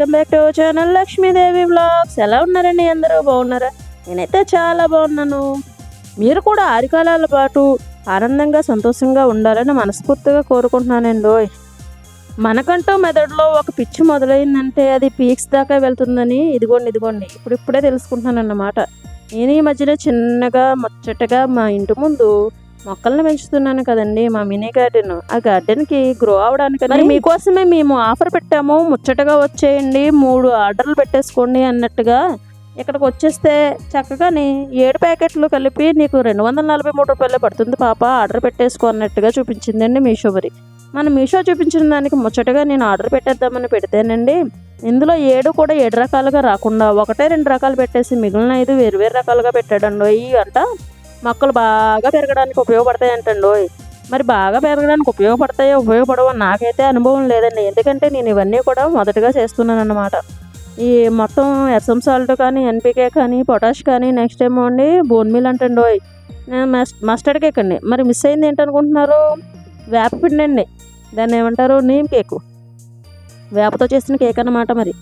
Welcome back to channel Lakshmidevi vlogs ఎలా ఉన్నారండి అందరూ? బాగున్నారా? నేనైతే చాలా బాగున్నాను. మీరు కూడా ఆరికాలాల పాటు ఆనందంగా సంతోషంగా ఉండాలని మనస్ఫూర్తిగా కోరుకుంటున్నానండి. మనకంటూ మెదడులో ఒక పిచ్చి మొదలైందంటే అది పీక్స్ దాకా వెళ్తుందని ఇదిగోండి ఇదిగోండి. ఇప్పుడు ఇప్పుడే తెలుసుకుంటున్నాను అన్నమాట నేను ఈ మధ్యన చిన్నగా ముచ్చటగా మా ఇంటి ముందు మొక్కలను పెంచుతున్నాను కదండి మా మినీ గార్డెన్. ఆ గార్డెన్కి గ్రో అవడానికి మరి మీకోసమే మేము ఆఫర్ పెట్టాము. ముచ్చటగా వచ్చేయండి. మూడు ఆర్డర్లు పెట్టేసుకోండి అన్నట్టుగా ఇక్కడికి వచ్చేస్తే చక్కగాని ఏడు ప్యాకెట్లు కలిపి నీకు రెండు వందల నలభై మూడు రూపాయలు పడుతుంది పాప. ఆర్డర్ పెట్టేసుకో అన్నట్టుగా చూపించిందండి మీషో మరి మన మీషో చూపించిన దానికి ముచ్చటగా నేను ఆర్డర్ పెట్టేద్దామని పెడితేనండి ఇందులో ఏడు కూడా ఏడు రకాలుగా రాకుండా ఒకటే రెండు రకాలు పెట్టేసి మిగిలిన ఐదు వేరు వేరు రకాలుగా పెట్టాడండి ఈ అంట. మొక్కలు బాగా పెరగడానికి ఉపయోగపడతాయి అంటండి మరి బాగా పెరగడానికి ఉపయోగపడతాయో ఉపయోగపడవో నాకైతే అనుభవం లేదండి. ఎందుకంటే నేను ఇవన్నీ కూడా మొదటగా చేస్తున్నాను అన్నమాట ఈ మొత్తం ఎస్ఎం సాల్ట్ కానీ ఎన్పికే కానీ పొటాష్ కానీ నెక్స్ట్ ఏమో అండి బోన్ మీల్ అంటండి ఓయ్. నేను మస్ మస్టర్డ్ కేక్ అండి. మరి మిస్ అయింది ఏంటనుకుంటున్నారు? వేపపిండి అండి. దాన్ని ఏమంటారు? నీమ్ కేకు వేపతో చేసిన కేక్ అన్నమాట మరి.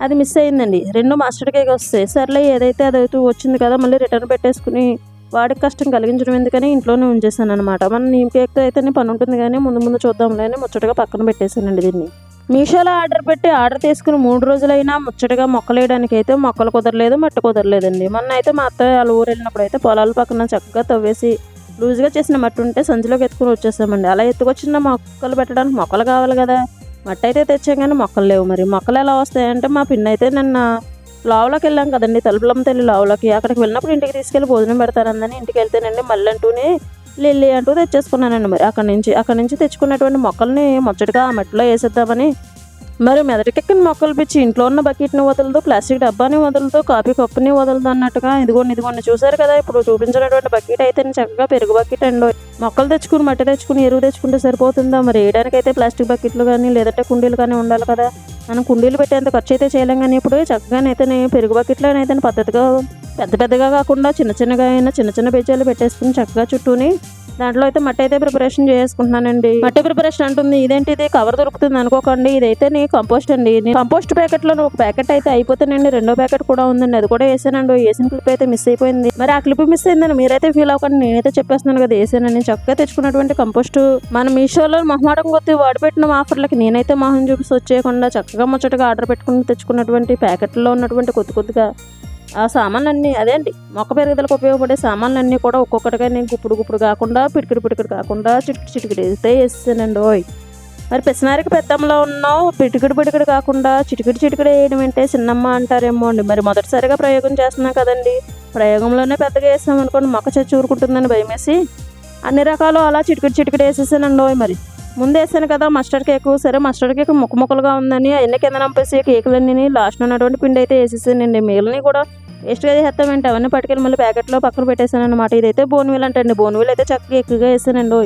అది మిస్ అయిందండి. రెండు మస్టర్డ్ కేక్ వస్తాయి. సర్లే ఏదైతే అదైతే వచ్చింది కదా మళ్ళీ రిటర్న్ పెట్టేసుకుని వాడికి కష్టం కలిగించడం ఎందుకని ఇంట్లోనే ఉంచేసాను అనమాట మన నీమ్ కేక్తో అయితేనే పని ఉంటుంది కానీ ముందు ముందు చూద్దాంలే అని ముచ్చటగా పక్కన పెట్టేశానండి దీన్ని. మీషోలో ఆర్డర్ పెట్టి ఆర్డర్ తీసుకుని మూడు రోజులైనా ముచ్చటగా మొక్కలు వేయడానికి అయితే మొక్కలు కుదరలేదు మట్టి కుదరలేదండి. మొన్న అయితే మా అత్తయ్య వాళ్ళ ఊరు వెళ్ళినప్పుడు అయితే పొలాల పక్కన చక్కగా తవ్వేసి లూజ్గా చేసిన మట్టి ఉంటే సంచిలోకి ఎత్తుకుని వచ్చేసామండి. అలా ఎత్తుకొచ్చిన మొక్కలు పెట్టడానికి మొక్కలు కావాలి కదా. మట్టి అయితే తెచ్చాం కానీ మొక్కలు లేవు మరి. మొక్కలు ఎలా వస్తాయంటే మా పిన్న అయితే నిన్న లావులోకి వెళ్ళాం కదండి. తలుపులమ్మ తల్లి లావులోకి. అక్కడికి వెళ్ళినప్పుడు ఇంటికి తీసుకెళ్ళి భోజనం పెడతానందని ఇంటికి వెళ్తేనండి మళ్ళీ అంటూనే లిల్లీ అంటూ తెచ్చేసుకున్నానండి మరి. అక్కడి నుంచి అక్కడి నుంచి తెచ్చుకున్నటువంటి మొక్కల్ని ముచ్చటగా ఆ మట్టిలో వేసేద్దామని మరి మెదటికెక్కిన మొక్కలు పిచ్చి ఇంట్లో ఉన్న బకెట్ని వదలదు ప్లాస్టిక్ డబ్బాని వదలదు కాఫీ కప్పుని వదలదు అన్నట్టుగా ఇదిగోండి ఇదిగోండి చూసారు కదా ఇప్పుడు చూపించినటువంటి బకెట్ అయితే చక్కగా పెరుగు బకెట్ అండి. మొక్కలు తెచ్చుకుని మట్టి తెచ్చుకుని ఎరువు తెచ్చుకుంటే సరిపోతుందా? మరి వేయడానికి అయితే ప్లాస్టిక్ బకెట్లు కానీ లేదంటే కుండీలు కానీ ఉండాలి కదా. మనం కుండీలు పెట్టేంత ఖర్చు అయితే చేయలేం కానీ ఇప్పుడు చక్కగానైతే పెరుగు బకెట్లో అయితే పద్ధతిగా పెద్ద పెద్దగా కాకుండా చిన్న చిన్నగా అయినా చిన్న చిన్న బీజాలు పెట్టేసుకుని చక్కగా చుట్టూని దాంట్లో అయితే మట్టి అయితే ప్రిపరేషన్ చేసుకుంటున్నానండి. మట్టి ప్రిపరేషన్ అంటుంది ఇదేంటి ఇది? కవర్ దొరుకుతుంది అనుకోకండి. ఇదైతే నీ కంపోస్ట్ అండి. కంపోస్ట్ ప్యాకెట్లో ఒక ప్యాకెట్ అయితే అయిపోతేనండి రెండో ప్యాకెట్ కూడా ఉందండి. అది కూడా వేసానండి. వేసిన క్లిప్ అయితే మిస్ అయిపోయింది. మరి ఆ క్లిప్ మిస్ అయిందని మీరైతే ఫీల్ అవ్వకండి. నేనైతే చెప్పేస్తున్నాను కదా వేసానని. చక్కగా తెచ్చుకున్నటువంటి కంపోస్ట్ మన మీషోలో మొహమాటం కొద్ది వాడిపెట్టిన ఆఫర్లకి నేనైతే మొహం చూపిసి వచ్చేయకుండా చక్కగా ముచ్చటగా ఆర్డర్ పెట్టుకుని తెచ్చుకున్నటువంటి ప్యాకెట్లో ఉన్నటువంటి కొద్ది కొద్దిగా ఆ సామాన్లన్నీ అదేంటి మొక్క పెరుగుదలకు ఉపయోగపడే సామాన్లన్నీ కూడా ఒక్కొక్కటిగా నేను గుప్పుడు గుప్పుడు కాకుండా పిడికిడి పిడికిడి కాకుండా చిటికి చిటికిడి అయితే వేసానండి ఓయ్. మరి పిసినారికి పెద్దంలో ఉన్నావు పిటికిడి పిటికిడి కాకుండా చిటికిడి చిటికిడి వేయడం అంటే చిన్నమ్మ అంటారేమో అండి. మరి మొదటిసారిగా ప్రయోగం చేస్తున్నాం కదండి. ప్రయోగంలోనే పెద్దగా వేసాం అనుకోండి మొక్క చచ్చి ఊరుకుంటుందని భయమేసి అన్ని రకాలు అలా చిటికిడి చిటికిడి వేసేసానండి ఓయ్ మరి. ముందు వేసాను కదా మస్టర్డ్ కేక్. సరే మస్టర్డ్ కేక్ ముక్క ముక్కలుగా ఉందని అవన్నీ కింద నంపేసి కేకులన్నీ లాస్ట్లో ఉన్నటువంటి పిండి అయితే వేసేసానండి. మిగిలినవి కూడా వేస్ట్గా చేస్తామంటే అవన్నీ పట్టుకెళ్ళి మళ్ళీ ప్యాకెట్లో పక్కన పెట్టేశాను అనమాట ఇదైతే బోన్వీల్ అంటండి. బోన్వీల్ అయితే చక్కగా ఎక్కువగా వేసానండి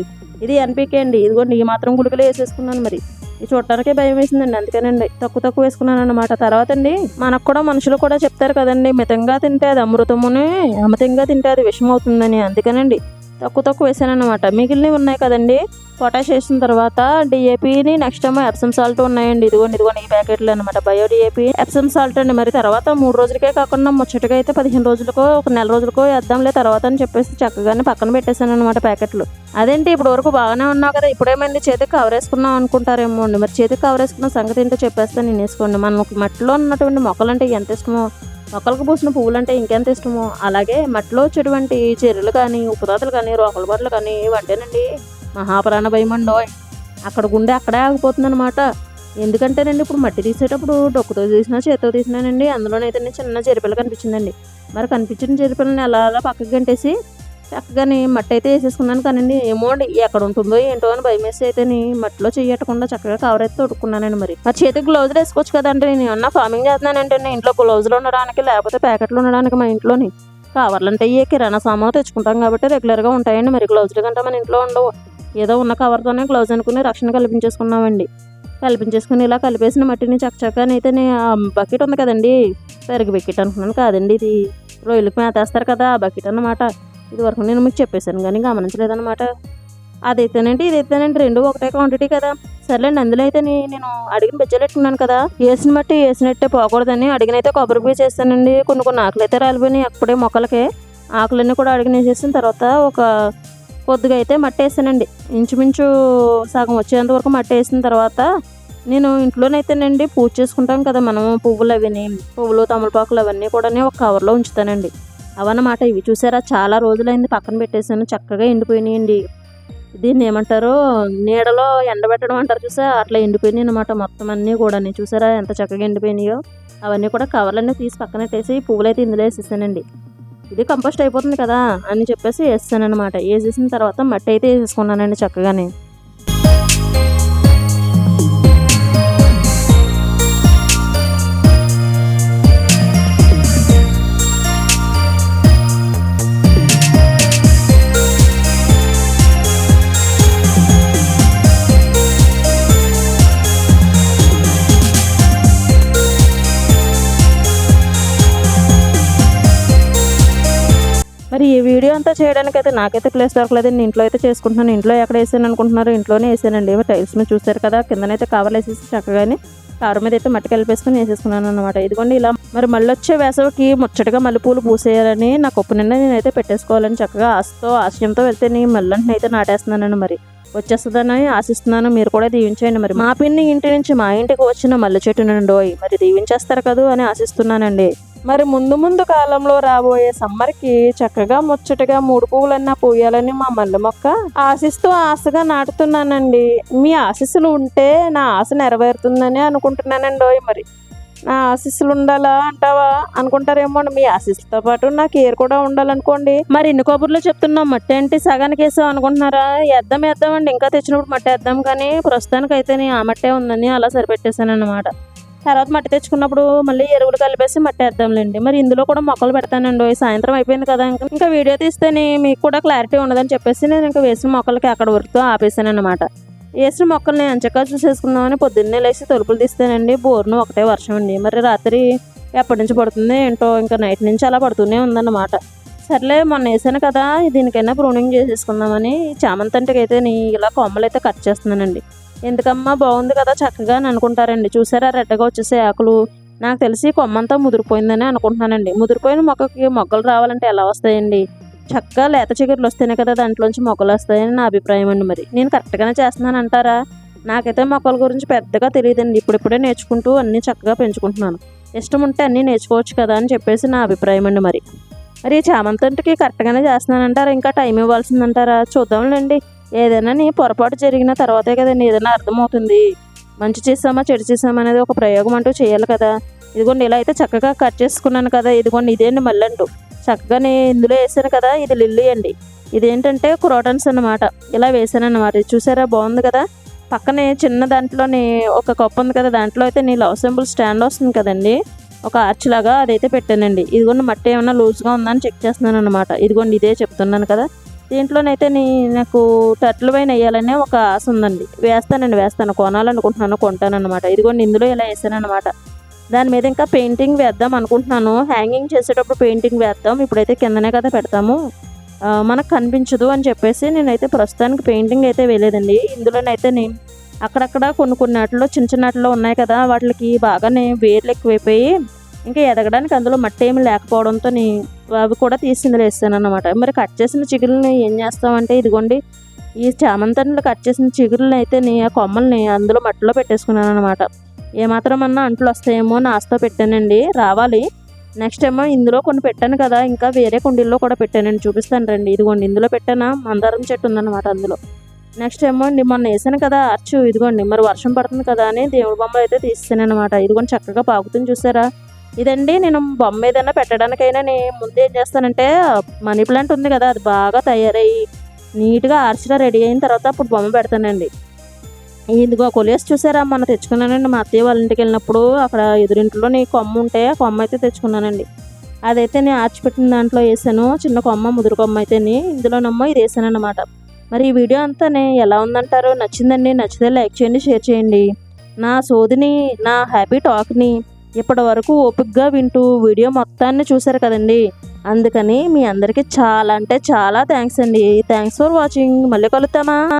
ఇది ఎన్పికే అండి. ఇదిగోండి ఈ మాత్రం గుళికలు వేసేసుకున్నాను మరి. ఇది చూడటానికే భయం వేసిందండి. అందుకేనండి తక్కువ తక్కువ వేసుకున్నాను అనమాట తర్వాత అండి మనకు కూడా మనుషులు కూడా చెప్తారు కదండి మితంగా తింటే అది అమృతమునే అమితంగా తింటే అది విషం అవుతుందని అందుకనండి తక్కువ తక్కువ వేసాను అనమాట మిగిలినవి ఉన్నాయి కదండి. పొటాష్ వేసిన తర్వాత డిఏపిని నెక్స్ట్ ఏమో ఎప్సమ్ సాల్ట్ ఉన్నాయండి. ఇదిగోండి ఇదిగోండి ఈ ప్యాకెట్లు అనమాట బయో డిఏపి ఎప్సమ్ సాల్ట్ అండి. మరి తర్వాత మూడు రోజులకే కాకుండా ముచ్చటగా అయితే పదిహేను రోజులకో ఒక నెల రోజులకో వేద్దాంలే తర్వాత అని చెప్పేసి చక్కగానే పక్కన పెట్టేశాను అనమాట ప్యాకెట్లు. అదేంటి ఇప్పుడు వరకు బాగానే ఉన్నావు కదా. ఇప్పుడేమైంది? చేతికి కవర్ వేసుకున్నాం అనుకుంటారేమో అండి. మరి చేతికి కవర్ వేసుకున్న సంగతి ఏంటో చెప్పేస్తాను నేను వేసుకోండి. మనకు మట్టిలో ఉన్నటువంటి మొక్కలు అంటే ఎంత ఇష్టమో మొక్కలకు పూసిన పువ్వులు అంటే ఇంకెంత ఇష్టమో. అలాగే మట్టిలో వచ్చేటువంటి చెర్రులు కానీ ఉప్పుదాతలు కానీ రోకల బొర్రలు కానీ ఇవంటేనండి మహాప్రాణ భయం అండోయ్ అక్కడ గుండె అక్కడే ఆగిపోతుంది అనమాట ఎందుకంటేనండి ఇప్పుడు మట్టి తీసేటప్పుడు డొక్కుతో తీసినా చేతితో తీసినానండి. అందులోనైతే చిన్న చెరిపిల్ల కనిపించిందండి. మరి కనిపించిన చెరిపిల్లని అలా అలా పక్కకి గంటేసి చక్కగాని మట్టి అయితే వేసేసుకున్నాను కానండి. ఏమో అండి ఎక్కడ ఉంటుందో ఏంటో అని భయం వేసి అయితే మట్టిలో చేయకుండా చక్కగా కవర్ అయితే తొడుక్కున్నానండి మరి. మరి చేతికి గ్లౌజులు వేసుకోవచ్చు కదండి. నేను అన్న ఫార్మింగ్ చేస్తున్నానంటే ఇంట్లో గ్లౌజులు ఉండడానికి లేకపోతే ప్యాకెట్లు ఉండడానికి మా ఇంట్లోని. కవర్లు అంటే ఏ కిరాణా సామాన్ తెచ్చుకుంటాం కాబట్టి రెగ్యులర్గా ఉంటాయండి మరి గ్లౌజులు కంటే మన ఇంట్లో ఉండవు. ఏదో ఉన్న కవర్తోనే గ్లౌజ్ అనుకుని రక్షణ కల్పించేసుకున్నామండి. కల్పించేసుకుని ఇలా కలిపేసిన మట్టిని చక్కచక్కని ఆ బకెట్ ఉంది కదండి. పెరుగు బకెట్ అనుకున్నాను కాదండి ఇది. రొయ్యలకు మేతేస్తారు కదా ఆ బకెట్ అన్నమాట. ఇదివరకు నేను మీకు చెప్పేశాను కానీ గమనించలేదన్నమాట. అది అయితేనండి ఇది రెండు ఒకటే క్వాంటిటీ కదా. సర్లేండి అందులో అయితే నేను అడిగిన బెజ్జలు పెట్టుకున్నాను కదా. వేసిన బట్టి వేసినట్టే పోకూడదని అడిగినైతే కొబ్బరి పీస్ చేస్తానండి. కొన్ని కొన్ని ఆకులు అయితే రాలిపోయినాయి అప్పుడే మొక్కలకి. ఆకులన్నీ కూడా అడిగిన వేసేసిన తర్వాత ఒక కొద్దిగా అయితే మట్టి వేసానండి. ఇంచుమించు సగం వచ్చేంత వరకు మట్టి వేసిన తర్వాత నేను ఇంట్లోనైతేనండి పూజ చేసుకుంటాం కదా మనం పువ్వులు అవన్నీ పువ్వులు తమలపాకులు అవన్నీ కూడా ఒక కవర్లో ఉంచుతానండి. అవన్నమాట ఇవి. చూసారా? చాలా రోజులైంది పక్కన పెట్టేశాను. చక్కగా ఎండిపోయినాయండి. దీన్ని ఏమంటారు? నీడలో ఎండబెట్టడం అంటారు చూసా? అట్లా ఎండిపోయినాయి అనమాట మొత్తం అన్నీ కూడా చూసారా? ఎంత చక్కగా ఎండిపోయినాయో. అవన్నీ కూడా కవర్లన్నీ తీసి పక్కన పెట్టేసి పువ్వులు అయితే ఇందులో వేసేసానండి. ఇది కంపోస్ట్ అయిపోతుంది కదా అని చెప్పేసి వేస్తానమాట వేసేసిన తర్వాత మట్టి అయితే వేసేసుకున్నానండి చక్కగానే. వీడియో అంతా చేయడానికి అయితే నాకైతే ప్లేస్ దొరకలేదు. నేను ఇంట్లో అయితే చేసుకుంటున్నాను. ఇంట్లో ఎక్కడ వేసాను అనుకుంటున్నారు ఇంట్లోనే వేసానండి. టైల్స్ మీద చూసారు కదా కిందనైతే కవర్లు వేసేసి చక్కగానే కారు మీద అయితే మట్టి కలిపేసుకుని వేసేసుకున్నాను అనమాట ఇదిగోండి ఇలా మరి మళ్ళీ వచ్చే వేసవికి ముచ్చటగా మల్లెపూలు పూసేయాలని నా కొప్పు నిన్న నేనైతే పెట్టేసుకోవాలని చక్కగా ఆశతో ఆశయంతో వెళ్తే నేను మళ్ళంటిని అయితే నాటేస్తున్నాను మరి. వచ్చేస్తుందని ఆశిస్తున్నాను. మీరు కూడా దీవించండి మరి. మా పిన్ని ఇంటి నుంచి మా ఇంటికి వచ్చిన మల్లె చెట్టు నుండి మరి దీవించేస్తారు కదూ అని ఆశిస్తున్నానండి. మరి ముందు ముందు కాలంలో రాబోయే సమ్మర్కి చక్కగా ముచ్చటగా మూడు పువ్వులన్నా పూయాలని మా మల్లె మొక్క ఆశిస్తూ ఆశగా నాటుతున్నానండి. మీ ఆశీస్సులు ఉంటే నా ఆశ నెరవేరుతుందని అనుకుంటున్నానండి ఓయ్ మరి. నా ఆశీస్సులు ఉండాలా అంటావా? అనుకుంటారేమో మీ ఆశీస్సులతో పాటు నా కేర్ కూడా ఉండాలనుకోండి. మరి ఇన్ని కబుర్లు చెప్తున్నాం మట్టి సగానికి వేసాం అనుకుంటున్నారా? వేద్దాం వేద్దాం అండి. ఇంకా తెచ్చినప్పుడు మట్టి వేద్దాం కానీ ప్రస్తుతానికి అయితే నేను ఆ మట్టే ఉందని అలా సరిపెట్టేశాను అనమాట తర్వాత మట్టి తెచ్చుకున్నప్పుడు మళ్ళీ ఎరువులు కలిపేసి మట్టి వేద్దాంలేండి మరి ఇందులో కూడా మొక్కలు పెడతానండి. సాయంత్రం అయిపోయింది కదా ఇంకా ఇంకా వీడియో తీస్తేనే మీకు కూడా క్లారిటీ ఉండదని చెప్పేసి నేను ఇంకా వేసిన మొక్కలకి అక్కడ వరకు ఆపేసాను అనమాట వేసిన మొక్కల్ని అంచకా చూసేసుకుందామని పొద్దున్నే లేచి తలుపులు తీస్తానండి బోర్ను ఒకటే వర్షం అండి మరి రాత్రి ఎప్పటి నుంచి పడుతుంది ఏంటో ఇంకా నైట్ నుంచి అలా పడుతూనే ఉందన్నమాట. సర్లే మొన్న వేసాను కదా దీనికైనా ప్రూనింగ్ చేసేసుకుందామని ఈ చామంతంటికి అయితే నీ ఇలా కొమ్మలు అయితే కట్ చేస్తున్నానండి. ఎందుకమ్మా బాగుంది కదా చక్కగా అని అనుకుంటారండి. చూసారా రెడ్డగా వచ్చేసే ఆకులు. నాకు తెలిసి కొమ్మంతా ముదిరిపోయిందని అనుకుంటున్నానండి. ముదిరిపోయిన మొక్కకి మొగ్గలు రావాలంటే ఎలా వస్తాయండి? చక్కగా లేత చిగురులు వస్తేనే కదా దాంట్లోంచి మొక్కలు వస్తాయని నా అభిప్రాయం అండి మరి. నేను కరెక్ట్గానే చేస్తున్నాను అంటారా? నాకైతే మొక్కల గురించి పెద్దగా తెలియదండి. ఇప్పుడిప్పుడే నేర్చుకుంటూ అన్నీ చక్కగా పెంచుకుంటున్నాను. ఇష్టం ఉంటే అన్నీ నేర్చుకోవచ్చు కదా అని చెప్పేసి నా అభిప్రాయం అండి మరి. మరి చామంతంటికి కరెక్ట్గానే చేస్తున్నానంటారా? ఇంకా టైం ఇవ్వాల్సిందంటారా? చూద్దాంలేండి. ఏదైనా నీ పొరపాటు జరిగిన తర్వాతే కదండి ఏదైనా అర్థమవుతుంది. మంచి చేసామా చెడు చేసామా అనేది ఒక ప్రయోగం అంటూ చేయాలి కదా. ఇదిగోండి ఇలా అయితే చక్కగా కట్ చేసుకున్నాను కదా ఇదిగోండి ఇదేంటి మళ్ళంటూ చక్కగా నేను ఇందులో వేసాను కదా ఇది లిల్లీ అండి. ఇదేంటంటే క్రోటన్స్ అన్నమాట. ఇలా వేసాను అనమాట చూసారా బాగుంది కదా. పక్కనే చిన్న దాంట్లోని ఒక కప్పు ఉంది కదా దాంట్లో అయితే నీ లవ్ సింబల్ స్టాండ్ వస్తుంది కదండి. ఒక ఆర్చ్ లాగా అదైతే పెట్టానండి. ఇదిగోండి మట్టి ఏమైనా లూజ్గా ఉందా అని చెక్ చేస్తున్నాను అనమాట ఇదిగోండి ఇదే చెప్తున్నాను కదా. దీంట్లోనైతే నీ నాకు టట్లు పైన వేయాలనే ఒక ఆశ ఉందండి. వేస్తానండి వేస్తాను. కొనాలనుకుంటున్నాను కొంటాను అనమాట ఇదిగోండి ఇందులో ఇలా వేసాను అనమాట దాని మీద ఇంకా పెయింటింగ్ వేద్దాం అనుకుంటున్నాను. హ్యాంగింగ్ చేసేటప్పుడు పెయింటింగ్ వేద్దాం. ఇప్పుడైతే కిందనే కదా పెడతాము. మనకు కనిపించదు అని చెప్పేసి నేనైతే ప్రస్తుతానికి పెయింటింగ్ అయితే వేయలేదండి. ఇందులోనైతే నేను అక్కడక్కడ కొన్ని కొన్ని వాటిలో చిన్న చిన్న వాటిలో ఉన్నాయి కదా వాటికి బాగానే వేర్లు ఎక్కువైపోయి ఇంకా ఎదగడానికి అందులో మట్టి ఏమి లేకపోవడంతో అవి కూడా తీసి ఇందులో అనమాట మరి కట్ చేసిన చిగురుని ఏం చేస్తామంటే ఇదిగోండి ఈ చామంతంలో కట్ చేసిన చిగురుని అయితే నీ ఆ కొమ్మల్ని అందులో మట్టిలో పెట్టేసుకున్నాను అనమాట ఏమాత్రం అన్నా అంట్లు వస్తాయేమో అని పెట్టానండి. రావాలి. నెక్స్ట్ ఏమో ఇందులో కొన్ని పెట్టాను కదా ఇంకా వేరే కుండీల్లో కూడా పెట్టానండి. చూపిస్తాను రండి. ఇదిగోండి ఇందులో పెట్టానా? మందారం చెట్టు ఉందన్నమాట అందులో. నెక్స్ట్ ఏమో అండి మొన్న వేసాను కదా అర్చు. ఇదిగోండి మరి వర్షం పడుతుంది కదా అని దేవుడి బొమ్మ అయితే తీస్తాను అనమాట ఇదిగోండి చక్కగా పాకుతుంది చూసారా? ఇదండి నేను బొమ్మ ఏదైనా పెట్టడానికైనా నేను ముందు ఏం చేస్తానంటే మనీ ప్లాంట్ ఉంది కదా అది బాగా తయారయ్యి నీట్గా ఆర్చిలా రెడీ అయిన తర్వాత అప్పుడు బొమ్మ పెడతానండి. ఇదిగో కొలియస్ చూసారా మొన్న తెచ్చుకున్నానండి మా అత్తయ్య వాళ్ళ ఇంటికి వెళ్ళినప్పుడు అక్కడ ఎదురింట్లో నీ కొమ్మ ఉంటే ఆ కొమ్మ అయితే తెచ్చుకున్నానండి. అదైతే నేను ఆర్చి పెట్టిన దాంట్లో వేసాను చిన్న కొమ్మ ముదురు కొమ్మ అయితేని ఇందులోనమ్మో ఇది వేసాను అనమాట మరి ఈ వీడియో అంతా ఎలా ఉందంటారో? నచ్చిందండి నచ్చితే లైక్ చేయండి షేర్ చేయండి. నా సోదిని నా హ్యాపీ టాక్ని ఇప్పటి వరకు ఓపిక్గా వింటూ వీడియో మొత్తాన్ని చూశారు కదండి. అందుకని మీ అందరికీ చాలా అంటే చాలా థ్యాంక్స్ అండి. థ్యాంక్స్ ఫర్ వాచింగ్ మళ్ళీ కలుద్దామా?